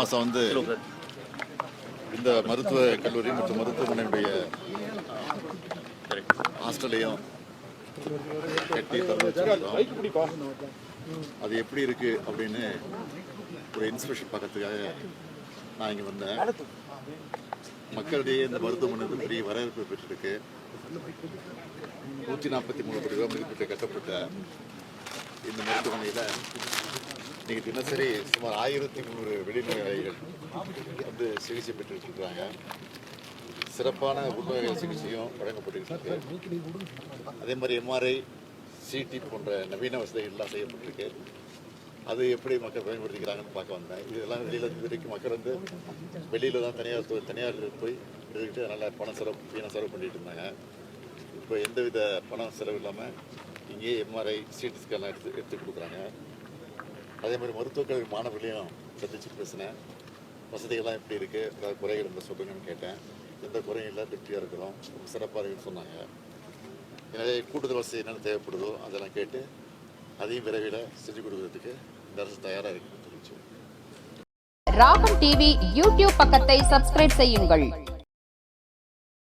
மாதம் வந்து இந்த மருத்துவ கல்லூரி மற்றும் மருத்துவமனையுடைய ஹாஸ்டலையும் கட்டி திறந்து வச்சிருக்கோம் அது எப்படி இருக்கு அப்படின்னு ஒரு இன்ஸ்பெக்ஷன் பார்க்கறதுக்காக நான் இங்கே வந்தேன். மக்களிடையே இந்த மருத்துவமனை பெரிய வரவேற்பு பெற்றிருக்கு. நூற்றி நாற்பத்தி மூணு கோடி ரூபாய் மதிப்பீட்டில் கட்டப்பட்ட இந்த மருத்துவமனையில் இன்னைக்கு தினசரி சுமார் ஆயிரத்தி முந்நூறு வெளிநோயாளிகள் வந்து சிகிச்சை பெற்றுட்டு சிறப்பான உள்நோய்கள் சிகிச்சையும் வழங்கப்பட்டிருக்கு அதே மாதிரி எம்ஆர்ஐ சிடி போன்ற நவீன வசதிகள்லாம் செய்யப்பட்டிருக்கு. அது எப்படி மக்கள் பயன்படுத்திக்கிறாங்கன்னு பார்க்க வந்தேன். இதெல்லாம் வெளியில் இது வரைக்கும் மக்கள் வந்து வெளியில் தான் தனியார் தொ- தனியார் போய் எடுத்துக்கிட்டு நல்லா பணம் செலவு வீணாக செலவு பண்ணிட்டு இருந்தாங்க. இப்போ எந்தவித பணம் செலவு இல்லாமல் இங்கேயே எம்ஆர்ஐ சிடி ஸ்கேன்லாம் எடுத்து எடுத்து கொடுக்குறாங்க. அதே மாதிரி மருத்துவக் கல்வி மாணவர்களையும் சந்திச்சு பேசினேன். வசதிகள்லாம் எப்படி இருக்குது ஏதாவது குறைகள் இருந்தால் சொல்லுங்கன்னு கேட்டேன். எந்த குறையும் இல்லை திருப்தியாக இருக்கிறோம். ரொம்ப சிறப்பாக இருக்குன்னு சொன்னாங்க. எனவே கூட்டுதல் வசதி என்னென்ன தேவைப்படுதோ அதெல்லாம் கேட்டு அதையும் விரைவில் செஞ்சு கொடுக்கறதுக்கு இந்த அரசு தயாராக இருக்குன்னு தெரிவிச்சு ராகம் டிவி யூடியூப் பக்கத்தை சப்ஸ்கிரைப் செய்யுங்கள்.